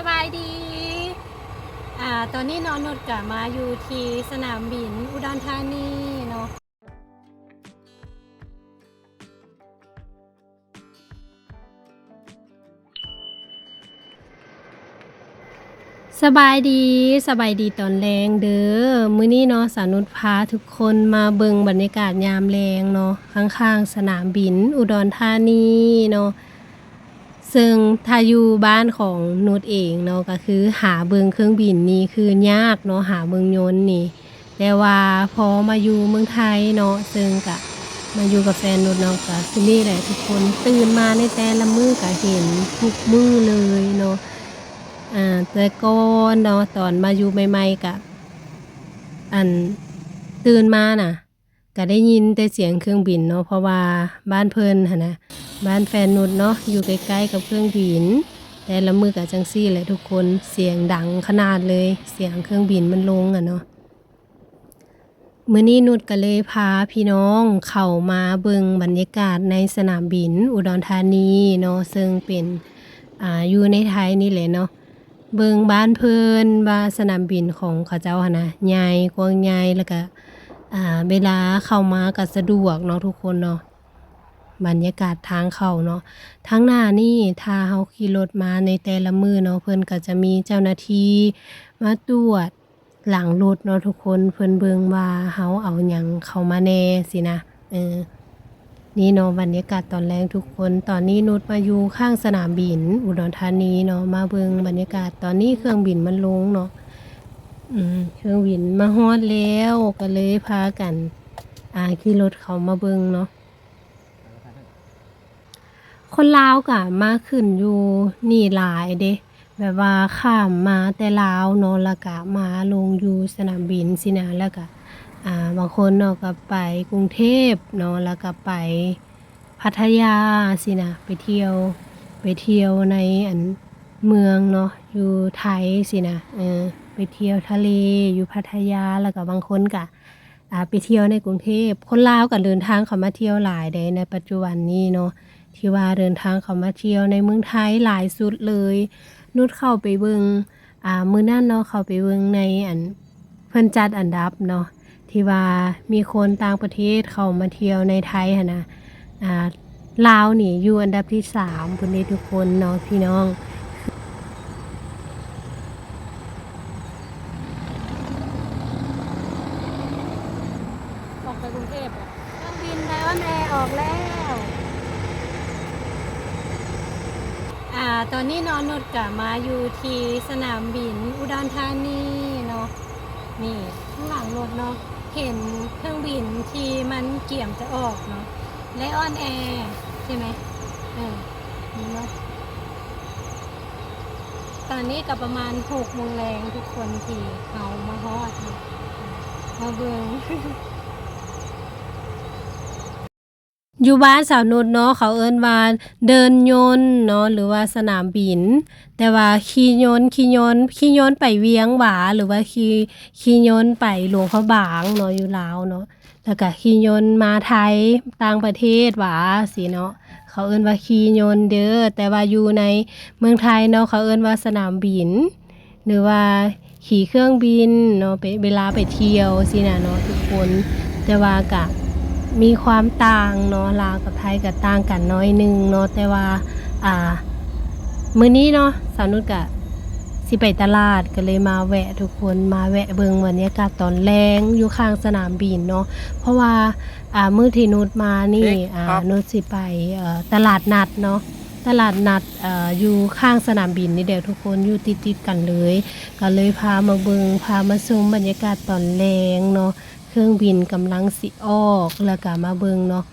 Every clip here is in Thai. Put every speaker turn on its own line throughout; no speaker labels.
สบายดีอ่าตอนนี้นอนนุดกะมาอยู่ที่สนามบินอุดรธานีเนาะสบายดีสบายดีตอนแรงเด้อมื้อนี้เนาะสานุชพาทุกคนมาเบิ่งบรรยากาศยามแรงเนาะข้างๆ สนามบินอุดรธานีเนาะ ซึ่งถ้าอยู่บ้านของนุชเองเนาะก็คือหาเบิงเครื่องบินนี่คือยากเนาะหาเบิงยนต์นี่ แต่ว่าพอมาอยู่เมืองไทยเนาะซึ่งกะมาอยู่กับแฟนนุชเนาะก็คือนี่แหละทุกคนตื่นมาในแต่ละมื้อก็เห็นทุกมื้อเลยเนาะอ่าแต่ก่อนเนาะตอนมาอยู่ใหม่ๆกะอันตื่นมาน่ะ ก็ได้ยินแต่เสียงเครื่องบินเนาะเพราะว่าบ้านเพิ่นหั่นะบ้านแฟนนุชเนาะอยู่ใกล้ๆกับเครื่องบิน แต่ละมือกับจังซี่แหละทุกคนเสียงดังขนาดเลยเสียงเครื่องบินมันลงอะเนาะมื้อนี้นุชก็เลยพาพี่น้องเข้ามาเบิ่งบรรยากาศในสนามบินอุดรธานีเนาะซึ่งเป็นอ่าอยู่ในไทยนี่แหละเนาะเบิงบ้านเพิ่นว่าสนามบินของเขาเจ้าหั่นนะใหญ่กว้างใหญ่แล้วก็ อ่าเวลาเข้ามาก็สะดวกเนาะทุกคนเนาะบรรยากาศทางเข้าเนาะทางหน้านี่ถ้าเฮาขี่รถมาในแต่ละมือเนาะเพิ่นก็จะมีเจ้าหน้าที่มาตรวจหลังรถเนาะทุกคนเพิ่นเบิ่งว่าเฮาเอาหยังเข้ามาแน่สินะเออนี่เนาะบรรยากาศตอนแรกทุกคน ตอนนี้นุชมาอยู่ข้างสนามบิน อุดรธานีเนาะมาเบิ่งบรรยากาศตอนนี้เครื่องบินมันลงเนาะ เครื่องบินมาฮอดแล้วก็เลยพากัน อาขี่รถเขามาเบิ่งเนาะคนลาวกะมาขึ้นอยู่นี่หลายเด้แบบว่าข้ามมาแต่ลาวเนาะแล้วก็มาลงอยู่สนามบินสินะแล้วก็อ่าบางคนเนาะก็ไปกรุงเทพเนาะแล้วก็ไปพัทยาสินะไปเที่ยวไปเที่ยวในอันเมืองเนาะอยู่ไทยสินะเออ ไปเที่ยวทะเลอยู่พัทยาแล้วก็บางคนก็ไปเที่ยวในกรุงเทพคนลาวก็เดินทางเข้ามาเที่ยวหลายเดในปัจจุบันนี้เนาะที่ว่าเดินทางเข้ามาเที่ยวในเมืองไทยหลายสุดเลย นุชเข้าไปเบิงอ่ามือนั้นเนาะเข้าไปเบิงในอันเพิ่นจัดอันดับเนาะที่ว่ามีคนต่างประเทศเข้ามาเที่ยวในไทยนนะอ่าลาวนี่อยู่อันดับที่สามพุ่นนี้ทุกคนเนาะพี่น้อง ออก ไปกรุงเทพเครื่องบินไดออนแอร์ออกแล้ว อ่า ตอนนี้นอนนุดกะมาอยู่ที่สนามบินอุดรธานีเนาะ นี่ข้างหลังรถเนาะ เห็นเครื่องบินที่มันเกี่ยมจะออกเนาะไลออนแอร์ใช่ไหมเออนี่เนาะตอนนี้ก็ประมาณหกโมงแรงทุกคนที่เอามาฮอดมาเบิง อยู่บ้านสาวนุชเนาะเขาเอิ้นว่าเดินยนต์เนาะหรือว่าสนามบิน แต่ว่าขี่ยนต์ขี่ยนต์ขี่ยนต์ไปเวียงหวาหรือว่าขี่ขี่ยนต์ไปหลวงพระบางเนาะอยู่ลาวเนาะแล้วก็ขี่ยนต์มาไทยต่างประเทศหวาสิเนาะเขาเอิ้นว่าขี่ยนต์เด้อแต่ว่าอยู่ในเมืองไทยเนาะเขาเอิ้นว่าสนามบิน หรือว่าขี่เครื่องบินเนาะไปเวลาไปเที่ยวสินะเนาะทุกคนแต่ว่ากะ มีความต่างเนาะลาวกับไทยก็ต่างกันน้อยหนึงเนาะแต่ว่าอ่ามื้อนี้เนาะสาวนุชก็สิไปตลาดก็เลยมาแวะทุกคนมาแวะเบิ่งบรรยากาศตอนแรงอยู่ข้างสนามบินเนาะเพราะว่าอ่ามื้อที่นุชมานี่อ่านุชสิไปเอ่อตลาดนัดเนาะตลาดนัดเอ่ออยู่ข้างสนามบินนี่เดี๋ยวทุกคนอยู่ติดๆกันเลย ก็เลยพามาเบิงพามาชมบรรยากาศตอนแรงเนาะ เครื่องบินกำลังสิออกแล้วก็มาเบิงเนาะ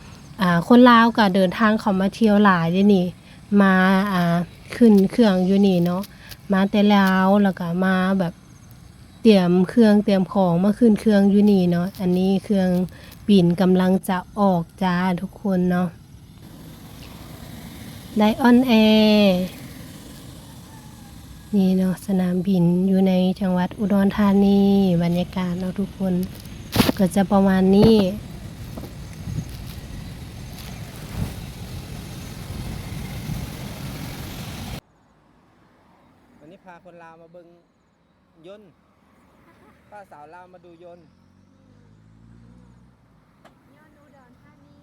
อ่าคนลาวก็เดินทางเขามาเที่ยวหลายเด้นี่ มาอ่าขึ้นเครื่องอยู่นี่เนาะมาแต่ลาวแล้วก็มาแบบเตรียมเครื่องเตรียมของมาขึ้นเครื่องอยู่นี่เนาะอันนี้เครื่องบินกำลังจะออกจ้าทุกคนเนาะไดออนแอร์นี่เนาะสนามบินอยู่ในจังหวัดอุดรธานีบรรยากาศเนาะทุกคน ก็จะประมาณนี้
วันนี้พาคนลาวมาเบิงยนต์ป้าสาวลาวมาดูยนต์
ย้อนอุดรธานี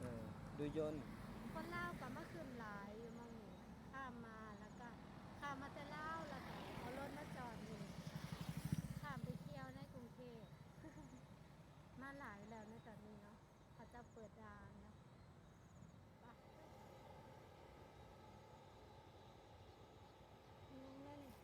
เออดูยนต์
คนลาวก็มาขึ้นหลายอยู่หมองนี้ข้ามมาแล้วก็ข้ามมาแต่ลาวแล้วก็เอารถมาจอดนี่ข้ามไปเที่ยวในกรุงเทพ มาหลายแล้วในตอนนี้เนาะ เขาจะเปิดร้านแล้วไปลงได้เลย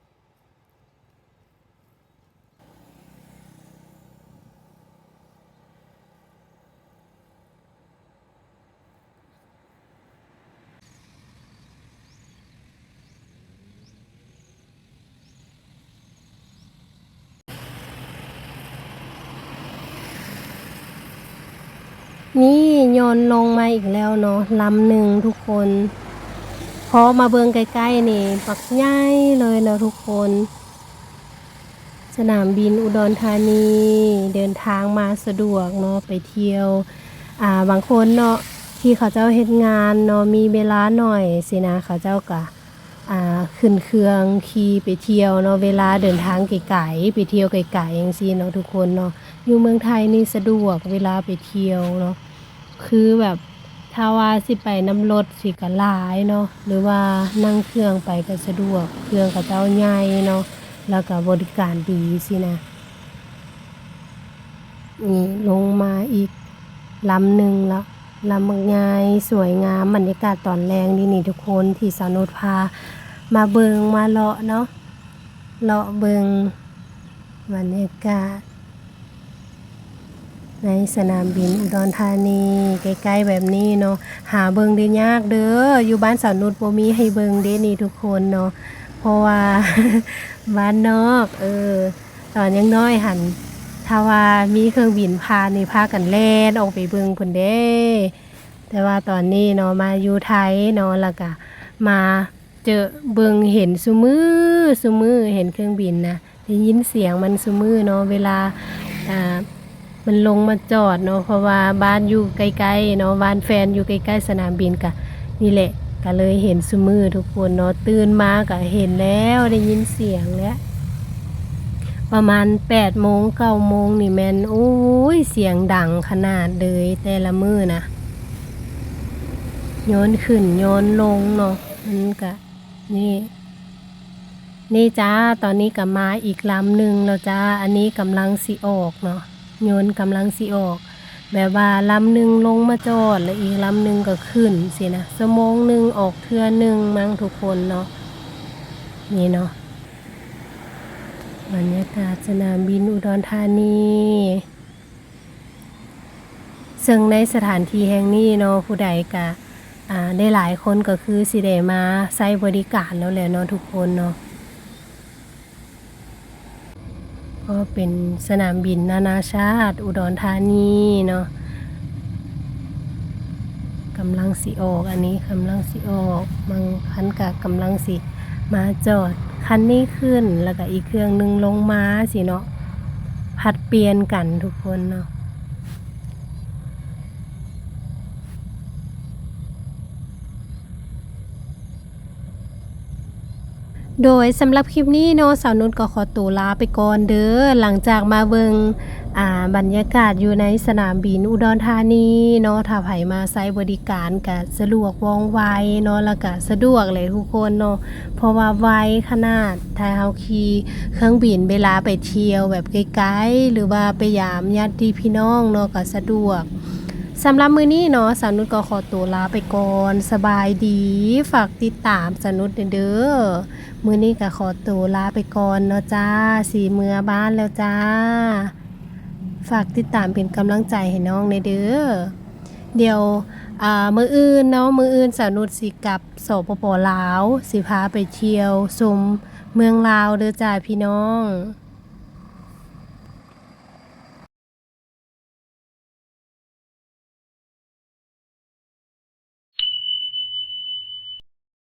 นี่โยนลงมาอีกแล้วเนาะลำหนึ่งทุกคนพอมาเบิงใกล้ๆนี่ปักใหญ่เลยเนาะทุกคน สนามบินอุดรธานี เดินทางมาสะดวกเนาะไปเที่ยว อ่าบางคนเนาะที่เขาเจ้าเฮ็ดงานเนาะมีเวลาหน่อยสินะเขาเจ้ากะอ่าขึ้นเครื่องขี่ไปเที่ยวเนาะเวลาเดินทางไกลๆไปเที่ยวไกลๆอย่างซี่เนาะทุกคนเนาะ อยู่เมืองไทยนี่สะดวกเวลาไปเที่ยวเนาะคือแบบถ้าว่าสิไปน้ำรถสิก็หลายเนาะหรือว่านั่งเครื่องไปก็สะดวก เครื่องเขาเจ้าใหญ่เนาะแล้วก็บริการดีสินะนี่ลงมาอีกลำหนึ่งละลำมักงายสวยงามบรรยากาศตอนแรงนี่นี่ทุกคนที่สาวนุชพา มาเบิงมาเลาะเนาะเลาะเบิงบรรยากาศ ในสนามบินอุดรธานี ใกล้ๆแบบนี้เนาะหาเบิงได้ยากเด้ออยู่บ้านสาวนุชบ่มีให้เบิงเด้นี่ทุกคนเนาะเพราะว่าบ้านนอกเออตอนยังน้อยหันถ้าว่ามีเครื่องบินพาในพากันแล่นออกไปเบิงพุ่นเด้ แต่ว่าตอนนี้เนาะมาอยู่ไทยเนาะแล้วก็มาเจอเบิงเห็นซุมือซุมือเห็นเครื่องบินนะได้ยินเสียงมันซุมือเนาะเวลาอ่า มันลงมาจอดเนาะเพราะว่าบ้านอยู่ใกล้ๆเนาะบ้านแฟนอยู่ใกล้ๆสนามบินกะนี่แหละก็เลยเห็นซุมือทุกคนเนาะตื่นมาก็เห็นแล้วได้ยินเสียงแล้วประมาณ8ปดโมงเก้าโมงนี่แมนโอ้ยเสียงดังขนาดเลยแต่ละมือนะโยนขึ้นโยนลงเนาะมันก็นี่ นี่จ้าตอนนี้ก็มาอีกลำหนึ่งแล้วจ้าอันนี้กำลังสิออกเนาะ ยนกำลังสิออก แบบว่าลำหนึ่งลงมาจอดแล้วอีกลำหนึ่งก็ขึ้นสินะสมองหนึ่งออกเทือหนึ่งมั้งทุกคนเนาะนี่เนาะบรรยากาศสนามบินอุดรธานีซึ่งในสถานที่แห่งนี้เนาะผู้ใดกะได้หลายคนก็คือสิได้มาใช้บริการแล้วแหละเนาะทุกคนเนาะ ก็เป็นสนามบินนานาชาติ อุดรธานีเนาะกำลังสิออก อันนี้กำลังสิออกบางคันกะกำลังสิมาจอด คันนี้ขึ้นแล้วก็อีกเครื่องหนึงลงมาสิเนาะผัดเปลี่ยนกันทุกคนเนาะ โดยสำหรับคลิปนี้เนาะสาวนุชก็ขอตัวลาไปก่อนเด้อหลังจากมาเบิงอ่าบรรยากาศอยู่ในสนามบินอุดรธานีเนาะถ้าไผมาใช้บริการก็สะดวกว่องไวเนาะแล้วก็สะดวกเลยทุกคนเนาะเพราะว่าไวขนาดถ้าเฮาขี่เครื่องบินเวลาไปเที่ยวแบบไกลๆหรือว่าไปยามญาติพี่น้องเนาะก็สะดวก สำหรับมือนี้เนาะสาวนุชก็ขอตัวลาไปก่อนสบายดี ฝากติดตามสาวนุชเด้อมือนี้ก็ขอตัวลาไปก่อนเนาะจ้าสีเมือบ้านแล้วจ้า ฝากติดตามเป็นกำลังใจให้น้องในเด้อเดี๋ยวอ่ามืออื่นเนาะมืออื่นสาวนุชสิกับสปปลาว สิพาไปเที่ยวชมเมืองลาวเด้อจ้าพี่น้อง